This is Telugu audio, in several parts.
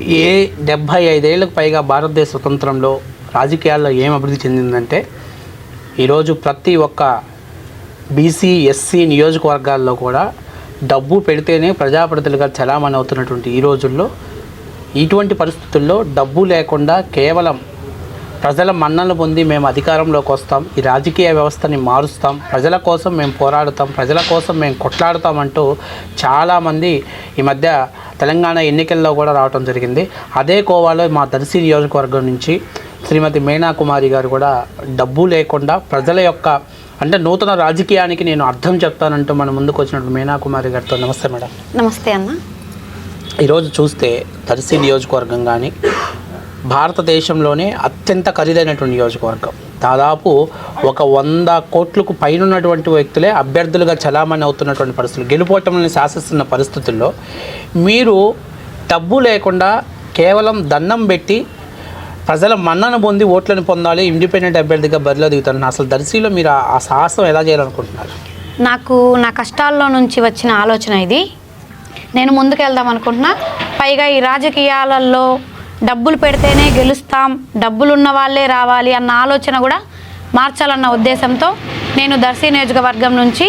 ఏ డెబ్భై ఐదేళ్ళకు పైగా భారతదేశ స్వతంత్రంలో రాజకీయాల్లో ఏం అభివృద్ధి చెందిందంటే ఈరోజు ప్రతి ఒక్క బీసీ ఎస్సీ నియోజకవర్గాల్లో కూడా డబ్బు పెడితేనే ప్రజాప్రతినిధులుగా చలామణి అవుతున్నటువంటి ఈ రోజుల్లో ఇటువంటి పరిస్థితుల్లో డబ్బు లేకుండా కేవలం ప్రజల మన్నలు పొంది మేము అధికారంలోకి వస్తాం. ఈ రాజకీయ వ్యవస్థని మారుస్తాం. ప్రజల కోసం మేము పోరాడుతాం. ప్రజల కోసం మేము కొట్లాడుతాం అంటూ చాలామంది ఈ మధ్య తెలంగాణ ఎన్నికల్లో కూడా రావడం జరిగింది. అదే కోవాలో మా దర్శి నియోజకవర్గం నుంచి శ్రీమతి మీనా కుమారి గారు కూడా డబ్బు లేకుండా ప్రజల యొక్క అంటే నూతన రాజకీయానికి నేను అర్థం చెప్తానంటూ మన ముందుకు వచ్చినటువంటి మీనా కుమారి గారితో నమస్తే మేడం. నమస్తే అన్న. ఈరోజు చూస్తే దర్శి నియోజకవర్గం కానీ భారతదేశంలోనే అత్యంత ఖరీదైనటువంటి నియోజకవర్గం. దాదాపు ఒక వంద కోట్లకు పైన ఉన్నటువంటి వ్యక్తులే అభ్యర్థులుగా చలామణి అవుతున్నటువంటి పరిస్థితులు. గెలుపోవటంని శాసిస్తున్న పరిస్థితుల్లో మీరు డబ్బు లేకుండా కేవలం దండం పెట్టి ప్రజల మన్నను పొంది ఓట్లను పొందాలి ఇండిపెండెంట్ అభ్యర్థిగా బరిలో దిగుతాను అసలు దర్శిలో మీరు ఆ- ఆ సాహసం ఎలా చేయాలనుకుంటున్నారు? నాకు నా కష్టాల్లో నుంచి వచ్చిన ఆలోచన ఇది. నేను ముందుకు వెళ్దాం అనుకుంటున్నా. పైగా ఈ రాజకీయాలలో డబ్బులు పెడితేనే గెలుస్తాం డబ్బులు ఉన్న వాళ్ళే రావాలి అన్న ఆలోచన కూడా మార్చాలన్న ఉద్దేశంతో నేను దర్శి నియోజకవర్గం నుంచి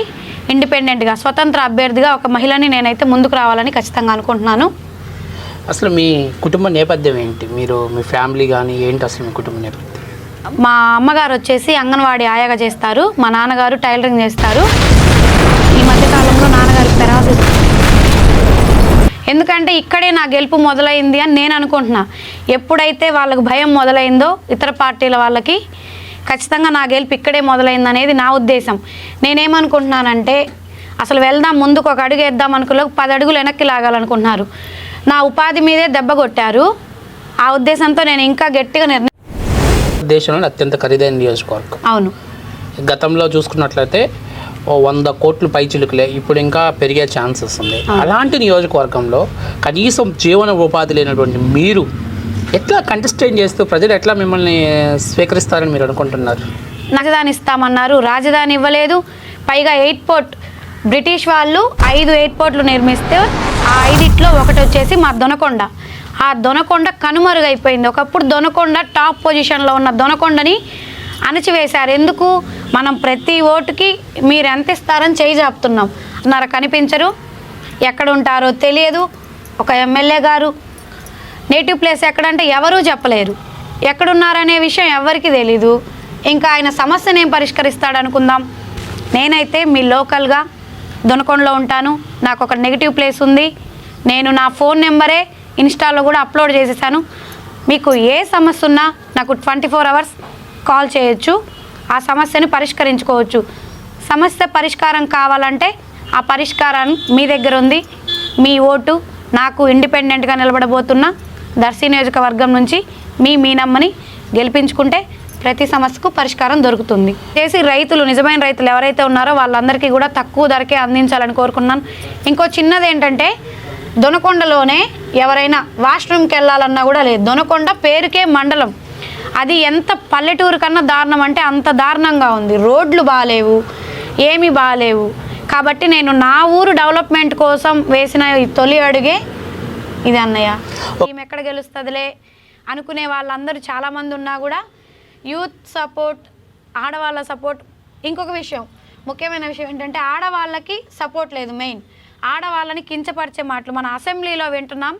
ఇండిపెండెంట్గా స్వతంత్ర అభ్యర్థిగా ఒక మహిళని నేనైతే ముందుకు రావాలని ఖచ్చితంగా అనుకుంటున్నాను. అసలు మీ కుటుంబ నేపథ్యం ఏంటి? మీరు మీ ఫ్యామిలీ కానీ ఏంటి అసలు మీ కుటుంబ నేపథ్యం? మా అమ్మగారు వచ్చేసి అంగన్వాడీ ఆయాగా చేస్తారు మా నాన్నగారు టైలరింగ్ చేస్తారు. ఈ మధ్యకాలంలో నాన్నగారికి పెరాసిస్ ఎందుకంటే ఇక్కడే నా గెలుపు మొదలైంది అని నేను అనుకుంటున్నా. ఎప్పుడైతే వాళ్ళకు భయం మొదలైందో ఇతర పార్టీల వాళ్ళకి ఖచ్చితంగా నా గెలుపు ఇక్కడే మొదలైంది అనేది నా ఉద్దేశం. నేనేమనుకుంటున్నానంటే అసలు వెళ్దాం ముందుకు ఒక అడుగు వేద్దాం అనుకులో పది అడుగులు వెనక్కి లాగాలనుకుంటున్నారు. నా ఉపాధి మీదే దెబ్బ కొట్టారు. ఆ ఉద్దేశంతో నేను ఇంకా గట్టిగా నిర్ణయం దేశంలో అత్యంత ఖరీదైన నియోజకవర్గం. అవును. గతంలో చూసుకున్నట్లయితే ఓ వంద కోట్లు పైచిలుకులే ఇప్పుడు ఇంకా పెరిగే ఛాన్సెస్ ఉంది. అలాంటి నియోజకవర్గంలో కనీసం జీవన ఉపాధి లేనటువంటి మీరు ఎట్లా కంటెస్టెంట్ చేస్తూ ప్రజలు ఎట్లా మిమ్మల్ని స్వీకరిస్తారని మీరు అనుకుంటున్నారు? రాజధాని ఇస్తామన్నారు రాజధాని ఇవ్వలేదు. పైగా ఎయిర్పోర్ట్ బ్రిటిష్ వాళ్ళు ఐదు ఎయిర్పోర్ట్లు నిర్మిస్తే ఆ ఐదిట్లో ఒకటి వచ్చేసి మా దొనకొండ. ఆ దొనకొండ కనుమరుగైపోయింది. ఒకప్పుడు దొనకొండ టాప్ పొజిషన్లో ఉన్న దొనకొండని అణచివేశారు. ఎందుకు? మనం ప్రతి ఓటుకి మీరు ఎంత ఇస్తారని చేయి చాపుతున్నాం అన్నారు కనిపించరు? ఎక్కడ ఉంటారో తెలియదు. ఒక ఎమ్మెల్యే గారు నేటివ్ ప్లేస్ ఎక్కడంటే ఎవరూ చెప్పలేరు. ఎక్కడున్నారనే విషయం ఎవరికి తెలీదు. ఇంకా ఆయన సమస్యను ఏం పరిష్కరిస్తాడు అనుకుందాం నేనైతే మీ లోకల్గా దొనకొండలో ఉంటాను. నాకు ఒక నెగిటివ్ ప్లేస్ ఉంది. నేను నా ఫోన్ నెంబరే ఇన్స్టాలో కూడా అప్లోడ్ చేసేసాను. మీకు ఏ సమస్య ఉన్నా నాకు ట్వంటీ ఫోర్ అవర్స్ కాల్ చేయొచ్చు. ఆ సమస్యని పరిష్కరించుకోవచ్చు. సమస్య పరిష్కారం కావాలంటే ఆ పరిష్కారం మీ దగ్గర ఉంది. మీ ఓటు నాకు ఇండిపెండెంట్గా నిలబడబోతున్న దర్శి నియోజకవర్గం నుంచి మీ మీనమ్మని గెలిపించుకుంటే ప్రతి సమస్యకు పరిష్కారం దొరుకుతుంది. చేసి రైతులు నిజమైన రైతులు ఎవరైతే ఉన్నారో వాళ్ళందరికీ కూడా తక్కువ ధరకే అందించాలని కోరుకున్నాను ఇంకో చిన్నది ఏంటంటే దొనకొండలోనే ఎవరైనా వాష్రూమ్కి వెళ్ళాలన్నా కూడా లేదు. దొనకొండ పేరుకే మండలం. అది ఎంత పల్లెటూరు కన్నా దారుణం అంటే అంత దారుణంగా ఉంది. రోడ్లు బాగాలేవు ఏమీ బాగాలేవు కాబట్టి నేను నా ఊరు డెవలప్మెంట్ కోసం వేసిన తొలి అడుగే ఇది అన్నయ్య. ఈమె ఎక్కడ గెలుస్తుందిలే అనుకునే వాళ్ళందరూ చాలామంది ఉన్నా కూడా యూత్ సపోర్ట్ ఆడవాళ్ళ సపోర్ట్. ఇంకొక విషయం ముఖ్యమైన విషయం ఏంటంటే ఆడవాళ్ళకి సపోర్ట్ లేదు మెయిన్. ఆడవాళ్ళని కించపరిచే మాటలు మన అసెంబ్లీలో వింటున్నాం.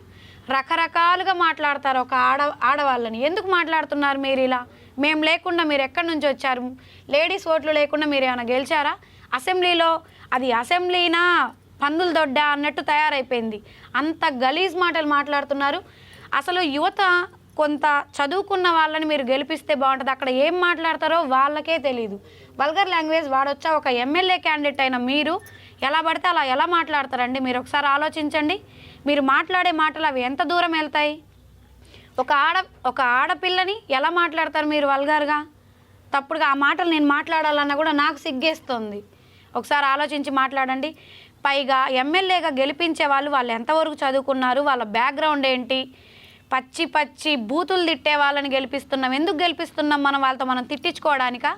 రకరకాలుగా మాట్లాడతారు ఒక ఆడ ఆడవాళ్ళని. ఎందుకు మాట్లాడుతున్నారు మీరు ఇలా? మేము లేకుండా మీరు ఎక్కడి నుంచి వచ్చారు? లేడీస్ ఓట్లు లేకుండా మీరు ఏమైనా గెలిచారా? అసెంబ్లీలో అది అసెంబ్లీనా? పందులు దొడ్డ అన్నట్టు తయారైపోయింది. అంత గలీజ్ మాటలు మాట్లాడుతున్నారు. అసలు యువత కొంత చదువుకున్న వాళ్ళని మీరు గెలిపిస్తే బాగుంటుంది. అక్కడ ఏం మాట్లాడతారో వాళ్ళకే తెలియదు వల్గర్ లాంగ్వేజ్ వాడొచ్చా? ఒక ఎమ్మెల్యే క్యాండిడేట్ అయిన మీరు ఎలా పడితే అలా ఎలా మాట్లాడతారండి? మీరు ఒకసారి ఆలోచించండి. మీరు మాట్లాడే మాటలు అవి ఎంత దూరం వెళ్తాయి? ఒక ఆడ ఒక ఆడపిల్లని ఎలా మాట్లాడతారు మీరు వల్గారుగా? తప్పుడుగా ఆ మాటలు నేను మాట్లాడాలన్నా కూడా నాకు సిగ్గేస్తుంది. ఒకసారి ఆలోచించి మాట్లాడండి. పైగా ఎమ్మెల్యేగా గెలిపించే వాళ్ళు వాళ్ళు ఎంతవరకు చదువుకున్నారు వాళ్ళ బ్యాక్గ్రౌండ్ ఏంటి? పచ్చి పచ్చి బూతులు తిట్టే వాళ్ళని గెలిపిస్తున్నాం. ఎందుకు గెలిపిస్తున్నాం మనం వాళ్ళతో మనం తిట్టించుకోవడానికా?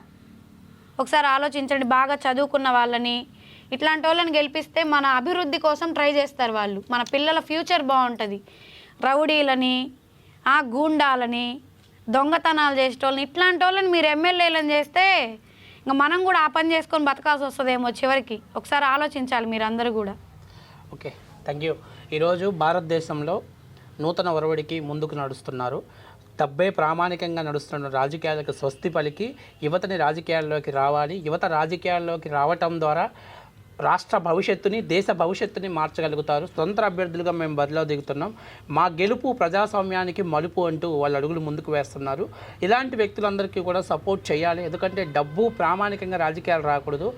ఒకసారి ఆలోచించండి. బాగా చదువుకున్న వాళ్ళని ఇట్లాంటి వాళ్ళని గెలిపిస్తే మన అభివృద్ధి కోసం ట్రై చేస్తారు వాళ్ళు. మన పిల్లల ఫ్యూచర్ బాగుంటుంది. రౌడీలని ఆ గూండాలని దొంగతనాలు చేసేటోళ్ళని ఇట్లాంటి వాళ్ళని మీరు ఎమ్మెల్యేలను చేస్తే ఇంకా మనం కూడా ఆ పని చేసుకొని బతకాల్సి వస్తుందేమో చివరికి. ఒకసారి ఆలోచించాలి మీరు కూడా. Okay thank you. ఈరోజు భారతదేశంలో నూతన ఒరవడికి ముందుకు నడుస్తున్నారు. తబ్బే ప్రామాణికంగా నడుస్తున్న రాజకీయాలకు స్వస్తి పలికి యువతని రాజకీయాల్లోకి రావాలి యువత రాజకీయాల్లోకి రావటం ద్వారా రాష్ట్ర భవిష్యత్తుని దేశ భవిష్యత్తుని మార్చగలుగుతారు. స్వతంత్ర అభ్యర్థులుగా మేము బరిలో దిగుతున్నాం. మా గెలుపు ప్రజాస్వామ్యానికి మలుపు అంటూ వాళ్ళు అడుగులు ముందుకు వేస్తున్నారు. ఇలాంటి వ్యక్తులందరికీ కూడా సపోర్ట్ చేయాలి. ఎందుకంటే డబ్బు ప్రామాణికంగా రాజకీయాలు రాకూడదు.